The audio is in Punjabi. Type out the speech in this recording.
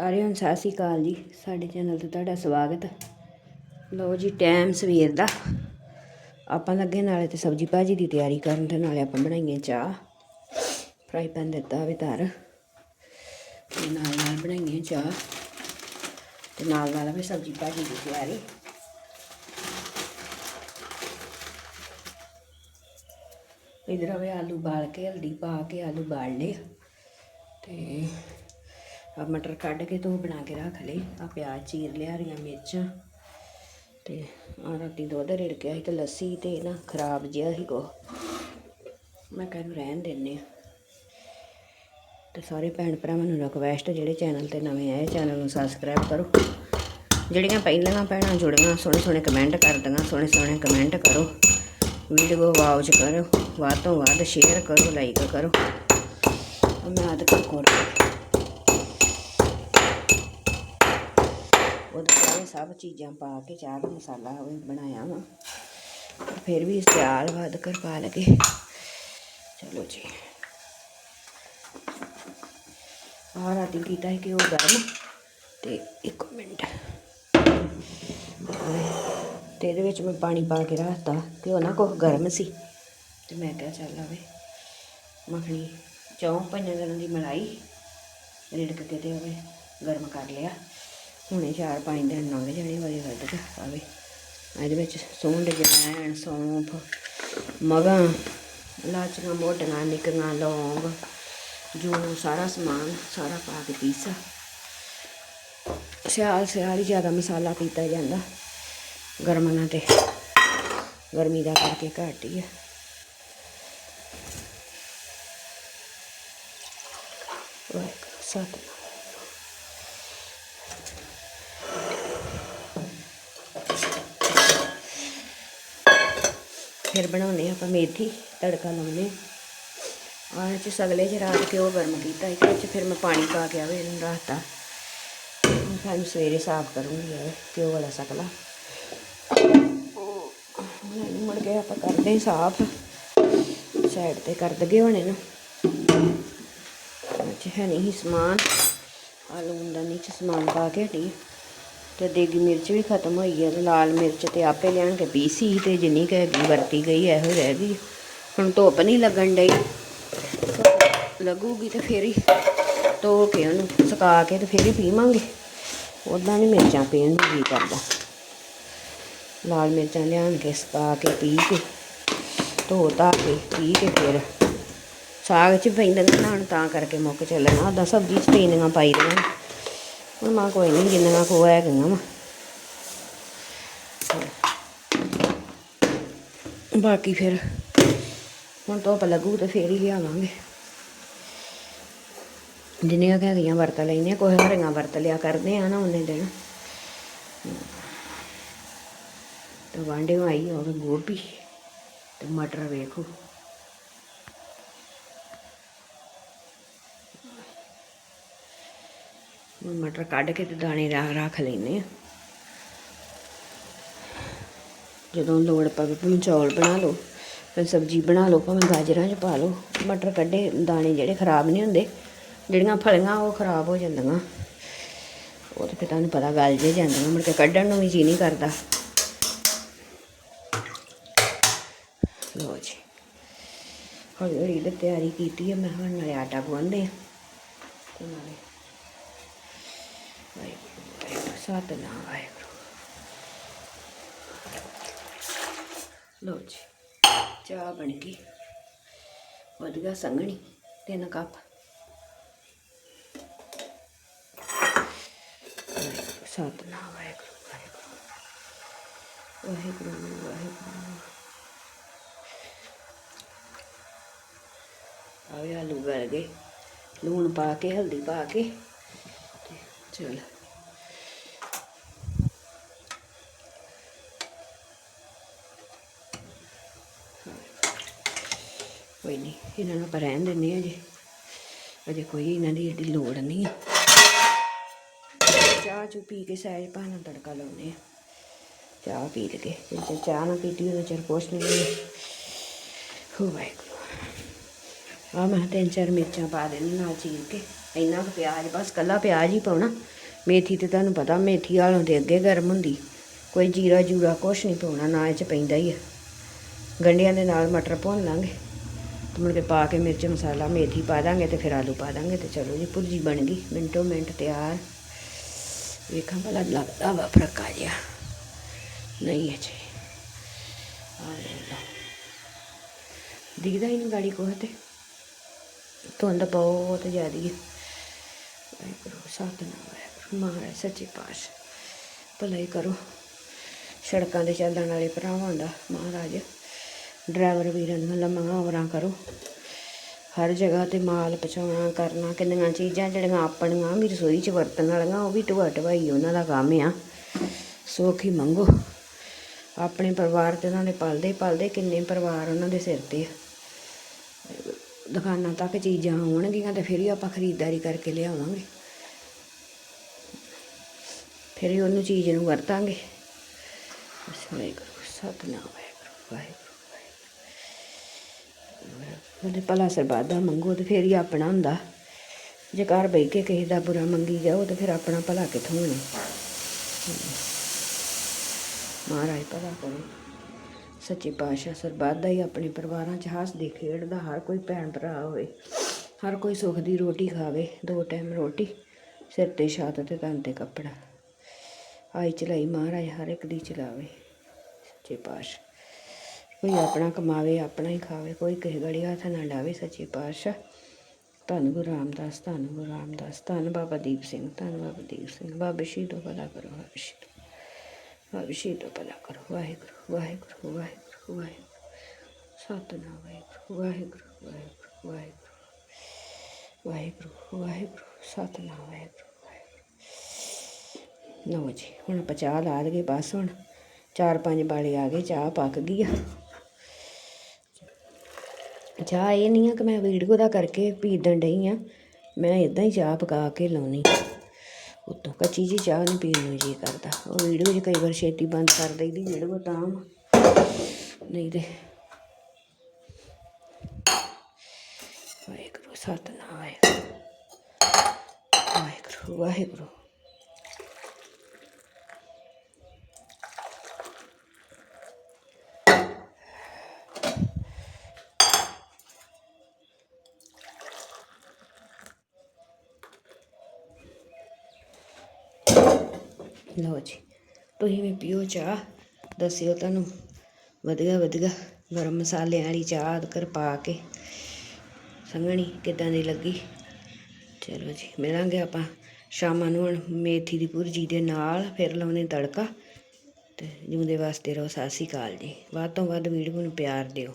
ਸਾਰਿਆਂ ਨੂੰ ਸਤਿ ਸ਼੍ਰੀ ਅਕਾਲ ਜੀ। ਸਾਡੇ ਚੈਨਲ ਤੇ ਤੁਹਾਡਾ ਸਵਾਗਤ। ਲਓ ਜੀ, ਟਾਈਮ ਸਵੇਰ ਦਾ। ਆਪਾਂ ਲੱਗੇ ਨਾਲੇ ਤੇ ਸਬਜੀ ਭਾਜੀ ਦੀ ਤਿਆਰੀ ਕਰਨ ਤੇ ਨਾਲੇ ਆਪਾਂ ਬਣਾਈਏ ਚਾਹ। ਫਰਾਈ ਪੈਨ ਦਿੱਤਾ ਵੀ ਧਰ। ਤੇ ਨਾਲ ਨਾਲ ਬਣਾਈਏ ਚਾਹ। ਤੇ ਨਾਲ ਨਾਲ ਵੀ ਸਬਜੀ ਭਾਜੀ ਦੀ ਤਿਆਰੀ। ਇਧਰ ਆਵੇ ਆਲੂ ਬਾਲ ਕੇ, ਹਲਦੀ ਪਾ ਕੇ ਆਲੂ ਬਾਲ ਲਏ ਤੇ ਆ ਮਟਰ ਕੱਢ ਕੇ ਤੂੰ ਬਣਾ ਕੇ ਰੱਖ ਲਈ। ਆ ਪਿਆਜ਼ ਚੀਰ ਲਿਆ, ਹਰੀਆਂ ਮਿਰਚਾਂ ਤੇ ਆ ਰਾਤੀ ਦੁੱਧ ਰਿੜਕਿਆ ਸੀ ਤੇ ਲੱਸੀ ਤੇ ਨਾ ਖਰਾਬ ਜਿਹਾ ਸੀ ਕੋ ਮੈਂ ਕਹਿੰਨੂੰ ਰਹਿਣ ਦਿੰਨੇ ਆ। ਤੇ ਸਾਰੇ ਭੈਣ ਭਰਾਵਾਂ ਨੂੰ ਰਿਕਵੈਸਟ ਜਿਹੜੇ ਚੈਨਲ ਤੇ ਨਵੇਂ ਆਏ ਚੈਨਲ ਨੂੰ ਸਬਸਕ੍ਰਾਈਬ ਕਰੋ। ਜਿਹੜੀਆਂ ਪਹਿਲੀਆਂ ਭੈਣਾਂ ਜੁੜੀਆਂ, ਸੋਹਣੇ ਸੋਹਣੇ ਕਮੈਂਟ ਕਰਦੀਆਂ, ਸੋਹਣੇ ਸੋਹਣੇ ਕਮੈਂਟ ਕਰੋ। ਵੀਡੀਓ ਵਾਚ ਕਰੋ, ਵੱਧ ਤੋਂ ਵੱਧ ਸ਼ੇਅਰ ਕਰੋ ਲਾਈਕ ਕਰੋ। ਮੈਂ ਆਦ ਕਰ ਕੋਰ ਉਹਦੇ ਸਾਰੇ ਸਭ ਚੀਜ਼ਾਂ ਪਾ ਕੇ ਚਾਹ ਦਾ ਮਸਾਲਾ ਉਹ ਬਣਾਇਆ ਵਾ। ਫਿਰ ਵੀ ਸਿਆਲ ਵੱਧ ਕਰ ਪਾ ਲਗੇ। ਚਲੋ ਜੀ। ਆਹ ਰਾਤੀ ਕੀਤਾ ਸੀ ਕਿ ਉਹ ਗਰਮ ਤੇ ਇੱਕ ਮਿੰਟ। ਤੇ ਇਹਦੇ ਵਿੱਚ ਮੈਂ ਪਾਣੀ ਪਾ ਕੇ ਰੱਖਤਾ। ਕਿ ਉਹ ਨਾ ਕੁਛ ਗਰਮ ਸੀ। ਤੇ ਮੈਂ ਕਿਹਾ ਚੱਲ ਆਵੇ। ਮੱਖਣੀ ਚੌਂ ਪੰਜਾਂ ਦਿਨਾਂ ਦੀ ਮਲਾਈ ਰਿੜਕ ਕੇ ਤੇ ਆਵੇ ਗਰਮ ਕਰ ਲਿਆ। ਹੁਣੇ ਚਾਰ ਪੰਜ ਦਿਨ ਲੰਘ ਜਾਣੇ ਵਾਲੇ ਵੱਧ ਕੇ ਆਵੇ। ਇਹਦੇ ਵਿੱਚ ਸੌਂਡ ਜਵੈਣ, ਸੌਂਫ, ਮਗਾਂ, ਲਾਚੀਆਂ, ਮੋਟੀਆਂ, ਨਿੱਕੀਆਂ, ਲੌਂਗ, ਜੋ, ਸਾਰਾ ਸਮਾਨ, ਸਾਰਾ ਪਾ ਕੇ ਪੀਸਾ। ਸਿਆਲ ਸਿਆਲ ਹੀ ਜ਼ਿਆਦਾ ਮਸਾਲਾ ਪੀਤਾ ਜਾਂਦਾ। ਗਰਮੀਆਂ ਤੇ। ਗਰਮੀ ਦਾ ਕਰਕੇ ਘੱਟ ਹੀ ਆ। ਵਾਹਿਗੁਰੂ ਸਤਿਨਾਮ ਫਿਰ ਬਣਾਉਨੇ ਆਪਾਂ ਮੇਥੀ, ਤੜਕਾ ਲਾਉਨੇ ਆਹ ਚ ਸਗਲੇ ਚ ਰਾਤ ਕੇ ਉਹ ਗਰਮ ਕੀਤਾ, ਇੱਕ ਵਿੱਚ ਫਿਰ ਮੈਂ ਪਾਣੀ ਪਾ ਕੇ ਆਵੇ, ਇਹਨੂੰ ਰਾਤਾ ਹੁਣ ਫਿਰ ਸਵੇਰੇ ਸਾਫ਼ ਕਰੂੰਗੀ ਇਹ ਘਿਓ ਵਾਲਾ ਸਗਲਾ। ਇਹਨੂੰ ਮੁੜ ਕੇ ਆਪਾਂ ਕਰਦੇ ਹਾਂ ਸਾਫ਼। ਸਾਈਡ ਤੇ ਕਰ ਦਗੇ ਹੁਣ ਇਹਨੂੰ। ਅੱਜ ਹੈ ਨਹੀਂ ਸਮਾਨ। ਆਲੂ ਦਾ ਨੀਚੇ ਸਮਾਨ ਪਾ ਕੇ ਹਟੀ। ਤੇ ਦੇਗੀ ਮਿਰਚ ਵੀ ਖਤਮ ਹੋਈ ਹੈ ਤੇ ਲਾਲ ਮਿਰਚ ਤੇ ਆਪੇ ਲਿਆਣ ਕੇ ਪੀਸੀ ਤੇ ਜਿੰਨੀ ਕੁ ਹੈਗੀ ਵਰਤੀ ਗਈ, ਇਹੋ ਰਹਿ ਗਈ। ਹੁਣ ਧੁੱਪ ਨਹੀਂ ਲੱਗਣ ਡਈ। ਲੱਗੂਗੀ ਤੇ ਫੇਰ ਹੀ ਧੋ ਕੇ ਉਹਨੂੰ ਸੁਕਾ ਕੇ ਤੇ ਫੇਰ ਹੀ ਪੀਵਾਂਗੇ। ਉਦਾਂ ਨਹੀਂ ਮਿਰਚਾਂ ਪੀਣ ਨੂੰ ਜੀ ਕਰਦਾ। ਲਾਲ ਮਿਰਚਾਂ ਲਿਆਣ ਕੇ ਸੁਕਾ ਕੇ ਪੀ ਕੇ, ਧੋ ਧਾ ਕੇ ਪੀ ਕੇ ਫਿਰ ਸਾਗ ਚ ਪੈਂਦਾ ਨਾ ਤਾਂ ਕਰਕੇ ਮੁੱਕ ਚੱਲਣਾ। ਉਹਦਾ ਸਬਜ਼ੀ ਚ ਪੈਂਦੀਆਂ ਪਾਈ ਦੀਆਂ। ਮੈਂ ਕੋਈ ਨਹੀਂ ਜਿੰਨੀਆਂ ਕੋ ਹੈਗੀਆਂ ਵਾ ਬਾਕੀ ਫਿਰ ਹੁਣ ਧੁੱਪ ਲੱਗੂ ਤੇ ਫੇਰ ਹੀ ਲਿਆਵਾਂਗੇ ਜਿੰਨੀਆਂ ਕੁ ਹੈਗੀਆਂ ਵਰਤ ਲੈਨੇ ਕੋਈ ਹਰੀਆਂ ਵਰਤ ਲਿਆ ਕਰਦੇ ਆ ਨਾ ਉਹਨੇ ਦਿਨ ਤੇ ਵਾਂਡੇ ਆਈ ਹੋਵੇ ਗੋਭੀ ਤੇ ਮਟਰ ਵੇਖੋ ਹੁਣ ਮਟਰ ਕੱਢ ਕੇ ਤੇ ਦਾਣੇ ਰਾ- ਰੱਖ ਲੈਨੇ ਆ। ਜਦੋਂ ਲੋੜ ਪਵੇ ਭਾਵੇਂ ਚੌਲ ਬਣਾ ਲਓ ਫਿਰ ਸਬਜ਼ੀ ਬਣਾ ਲਓ, ਭਾਵੇਂ ਗਾਜਰਾਂ 'ਚ ਪਾ ਲਓ, ਮਟਰ ਕੱਢੇ, ਦਾਣੇ ਜਿਹੜੇ ਖਰਾਬ ਨਹੀਂ ਹੁੰਦੇ, ਜਿਹੜੀਆਂ ਫਲੀਆਂ ਉਹ ਖਰਾਬ ਹੋ ਜਾਂਦੀਆਂ। ਉਹ ਤਾਂ ਫਿਰ ਤੁਹਾਨੂੰ ਪਤਾ ਗਲ ਜੇ ਜਾਂਦੀਆਂ, ਮੁੜ ਕੇ ਕੱਢਣ ਨੂੰ ਵੀ ਜੀ ਨਹੀਂ ਕਰਦਾ। ਲੋ ਜੀ। ਹੌਲੀ ਹੌਲੀ ਇਹਦੀ ਤਿਆਰੀ ਕੀਤੀ ਹੈ ਮੈਂ ਹੁਣ ਨਾਲੇ ਆਟਾ ਗੁੰਨਦੇ ਆ। ਤੇ ਨਾਲੇ ਵਾਹਿਗੁਰੂ ਵਾਹਿਗੁਰੂ ਸਤਿਨਾਮ ਵਾਹਿਗੁਰੂ ਲੋ ਜੀ ਚਾਹ ਬਣ ਗਈ। ਵਧੀਆ ਸੰਘਣੀ ਤਿੰਨ ਕੱਪ। ਵਾਹਿਗੁਰੂ, ਸਤਿਨਾਮ ਵਾਹਿਗੁਰੂ ਵਾਹਿਗੁਰੂ। ਵਾਹਿਗੁਰੂ ਵਾਹਿਗੁਰੂ ਆਵੇ ਆਲੂ ਗਲ ਗਏ। ਲੂਣ ਪਾ ਕੇ ਹਲਦੀ ਪਾ ਕੇ। ਚਲ ਕੋਈ ਨਹੀਂ ਇਹਨਾਂ ਨੂੰ ਆਪਾਂ ਰਹਿਣ ਦਿੰਦੇ ਹਾਂ ਜੀ। ਅਜੇ ਕੋਈ ਇਹਨਾਂ ਦੀ ਏਡੀ ਲੋੜ ਨਹੀਂ ਹੈ ਚਾਹ ਚੂ ਪੀ ਕੇ ਸਹਿਜ ਭਾਣਾ ਤੜਕਾ ਲਾਉਂਦੇ ਆ ਚਾਹ ਪੀ ਲਗੇ ਜੇ ਚਾਹ ਨਾ ਪੀਤੀ ਉਹਦੇ ਚਿਰ ਕੁਛ ਨਹੀਂ ਹੋ। ਵਾਹਿਗੁਰੂ। ਆ ਮੈਂ ਤਿੰਨ ਚਾਰ ਮਿਰਚਾਂ ਪਾ ਦੇਣੀ ਨਾਲ ਚੀਰ ਕੇ। ਇੰਨਾ ਕੁ ਪਿਆਜ਼, ਬਸ ਕੱਲਾ ਪਿਆਜ਼ ਹੀ ਪਾਉਣਾ। ਮੇਥੀ ਤੇ ਤੁਹਾਨੂੰ ਪਤਾ ਮੇਥੀ ਵਾਲੋਂ ਦੇ ਅੱਗੇ ਗਰਮ ਹੁੰਦੀ। ਕੋਈ ਜੀਰਾ ਜੂਰਾ ਕੁਛ ਨਹੀਂ ਪਾਉਣਾ, ਨਾ ਇਹ ਚ ਪੈਂਦਾ ਹੀ ਆ। ਗੰਢਿਆਂ ਦੇ ਨਾਲ ਮਟਰ ਭੁੰਨ ਲਾਂਗੇ। ਤੇ ਮੁੜ ਕੇ ਪਾ ਕੇ ਮਿਰਚ, ਮਸਾਲਾ, ਮੇਥੀ ਪਾ ਦਾਂਗੇ ਤੇ ਫਿਰ ਆਲੂ ਪਾ ਦਾਂਗੇ ਤੇ ਚਲੋ ਜੀ, ਭੁਰਜੀ ਬਣ ਗਈ। ਮਿੰਟੋ ਮਿੰਟ ਤਿਆਰ। ਵੇਖਾਂ ਭਲਾ ਲੱਗਦਾ ਵਾ ਫਰਕਾ ਜਿਹਾ। ਨਹੀਂ ਅਜੇ ਆ ਦਿਖਦਾ ਹੀ ਨਹੀਂ ਗਾੜੀ ਕੋਹ ਤੇ। ਧੁੰਦ ਬਹੁਤ ਜ਼ਿਆਦੀ ਹੈ ਵਾਹਿਗੁਰੂ ਸਤਿਨਾਮ ਵਾਹਿਗੁਰੂ ਮਹਾਰਾਜ ਸੱਚੇ ਪਾਤਸ਼ਾਹ। ਭਲਾਈ ਕਰੋ। ਸੜਕਾਂ ਤੇ ਚੱਲਣ ਵਾਲੇ ਭਰਾਵਾਂ ਦਾ ਮਹਾਰਾਜ, ਡਰਾਈਵਰ ਵੀਰਾਂ ਨੂੰ ਲੰਮੀਆਂ ਉਮਰਾਂ ਕਰੋ। ਹਰ ਜਗ੍ਹਾ ਤੇ ਮਾਲ ਪਹੁੰਚਾਉਣਾ, ਕਰਨਾ, ਕਿੰਨੀਆਂ ਚੀਜ਼ਾਂ ਜਿਹੜੀਆਂ ਆਪਣੀਆਂ ਵੀ ਰਸੋਈ 'ਚ ਵਰਤਣ ਵਾਲੀਆਂ, ਉਹ ਵੀ ਢਵਾ ਢਵਾਈ ਉਹਨਾਂ ਦਾ ਕੰਮ ਆ। ਸੁੱਖ ਮੰਗੋ। ਆਪਣੇ ਪਰਿਵਾਰ ਤੇ ਉਹਨਾਂ ਦੇ ਪਲਦੇ ਪਲਦੇ ਕਿੰਨੇ ਪਰਿਵਾਰ ਉਹਨਾਂ ਦੇ ਸਿਰ ਤੇ ਆ। ਦੁਕਾਨਾਂ ਤੱਕ ਚੀਜ਼ਾਂ ਆਉਣਗੀਆਂ ਤੇ ਫਿਰ ਹੀ ਆਪਾਂ ਖਰੀਦਦਾਰੀ ਕਰਕੇ ਲਿਆਵਾਂਗੇ। ਫਿਰ ਹੀ ਉਹਨੂੰ ਚੀਜ਼ ਨੂੰ ਵਰਤਾਂਗੇ। ਵਾਹਿਗੁਰੂ, ਸਤਿਨਾਮ ਵਾਹਿਗੁਰੂ ਵਾਹਿਗੁਰੂ। ਵਾਹਿਗੁਰੂ ਉਹਦੇ ਭਲਾ ਸਰਬੱਤ ਦਾ ਮੰਗੋ ਤੇ ਫਿਰ ਹੀ ਆਪਣਾ ਹੁੰਦਾ। ਜੇ ਘਰ ਬਹਿ ਕੇ ਕਿਸੇ ਦਾ ਬੁਰਾ ਮੰਗੀ ਜਾਓ ਤੇ ਫਿਰ ਆਪਣਾ ਭਲਾ ਕਿੱਥੋਂ ਹੋਣਾ? ਮਹਾਰਾਜ ਭਲਾ ਕਰੋ। ਸੱਚੇ ਪਾਤਸ਼ਾਹ ਸਰਬੱਤ ਦਾ ਹੀ ਆਪਣੇ ਪਰਿਵਾਰਾਂ 'ਚ ਹੱਸਦੇ ਖੇਡਦਾ ਹਰ ਕੋਈ ਭੈਣ ਭਰਾ ਹੋਵੇ, ਹਰ ਕੋਈ ਸੁੱਖ ਦੀ ਰੋਟੀ ਖਾਵੇ, ਦੋ ਟਾਈਮ ਰੋਟੀ, ਸਿਰ ਤੇ ਛੱਤ ਤੇ ਤਨ ਤੇ ਕੱਪੜਾ। ਆਈ ਚਲਾਈ ਮਹਾਰਾਜ, ਹਰ ਇੱਕ ਦੀ ਚਲਾਵੇ, ਸੱਚੇ ਪਾਤਸ਼ਾਹ। ਕੋਈ ਆਪਣਾ ਕਮਾਵੇ, ਆਪਣਾ ਹੀ ਖਾਵੇ, ਕੋਈ ਕਿਸੇ ਗੜੀ ਹੱਥ ਨਾ ਲਾਵੇ ਸੱਚੇ ਪਾਤਸ਼ਾਹ। ਧੰਨ ਗੁਰੂ ਰਾਮਦਾਸ, ਧੰਨ ਗੁਰੂ ਰਾਮਦਾਸ, ਧੰਨ ਬਾਬਾ ਦੀਪ ਸਿੰਘ, ਧੰਨ ਬਾਬਾ ਦੀਪ ਸਿੰਘ, ਬਾਬਾ ਸ਼ਹੀਦੋ ਭਲਾ ਕਰੋ ਬਾਬਾ ਸ਼ਹੀਦੋ ਬਾਬਾ ਸ਼ਹੀਦੋ ਭਲਾ ਕਰੋ, ਵਾਹਿਗੁਰੂ ਵਾਹਿਗੁਰੂ ਵਾਹਿਗੁਰੂ ਵਾਹਿਗੁਰੂ। ਸਤਿਨਾਮ, ਵਾਹਿਗੁਰੂ ਵਾਹਿਗੁਰੂ ਵਾਹਿਗੁਰੂ ਵਾਹਿਗੁਰੂ। ਵਾਹਿਗੁਰੂ ਵਾਹਿਗੁਰੂ, ਸਤਿਨਾਮ, ਵਾਹਿਗੁਰੂ ਵਾਹਿਗੁਰੂ। ਲਓ ਜੀ, ਹੁਣ ਆਪਾਂ ਚਾਹ ਲਾ ਲਈਏ, ਬਸ ਹੁਣ ਚਾਰ ਪੰਜ ਬਾਲੇ ਆ ਗਏ, ਚਾਹ ਪੱਕ ਗਈ ਆ। ਚਾਹ ਇਹ ਨਹੀਂ ਆ ਕਿ ਮੈਂ ਵੀਡੀਓ ਦਾ ਕਰਕੇ ਪੀਦਣ ਡਈ ਆ, ਮੈਂ ਇਦਾਂ ਹੀ ਚਾਹ ਪਕਾ ਕੇ ਲਾਉਣੀ। ਉਤੋਂ ਕੱਚੀ ਜੀ ਚਾਹ ਨਹੀਂ ਪੀਣ ਨੂੰ ਜੀ ਕਰਦਾ। ਉਹ ਵੀਡੀਓ 'ਚ ਕਈ ਵਾਰ ਛੇਤੀ ਬੰਦ ਕਰ ਦਈਦੀ ਵੀਡੀਓ ਤਾਂ ਨਹੀਂ ਤੇ ਵਾਹਿਗੁਰੂ, ਸਤਿਨਾਮ ਵਾਹਿਗੁਰੂ ਵਾਹਿਗੁਰੂ ਵਾਹਿਗੁਰੂ। ਲਓ ਜੀ। ਤੁਸੀਂ ਵੀ ਪੀਓ ਚਾਹ, ਦੱਸਿਓ ਤੁਹਾਨੂੰ। ਵਧੀਆ ਵਧੀਆ। ਗਰਮ ਮਸਾਲਿਆਂ ਵਾਲੀ ਚਾਹ ਅਦਕਰ ਪਾ ਕੇ। ਸੰਘਣੀ ਕਿਦਾਂ ਦੀ ਲੱਗੀ? ਚਲੋ ਜੀ, ਮਿਲਾਂਗੇ ਆਪਾਂ। ਸ਼ਾਮਾਂ ਨੂੰ ਹੁਣ ਮੇਥੀ ਦੀ ਭੁਰਜੀ ਦੇ ਨਾਲ ਫਿਰ ਲਾਉਣੇ ਤੜਕਾ। ਤੇ ਜਿਉਂਦੇ ਵਾਸਤੇ ਰਹੋ, ਸਤਿ ਸ਼੍ਰੀ ਅਕਾਲ ਜੀ। ਵੱਧ ਤੋਂ ਵੱਧ ਵੀਡੀਓ ਨੂੰ ਪਿਆਰ ਦਿਓ।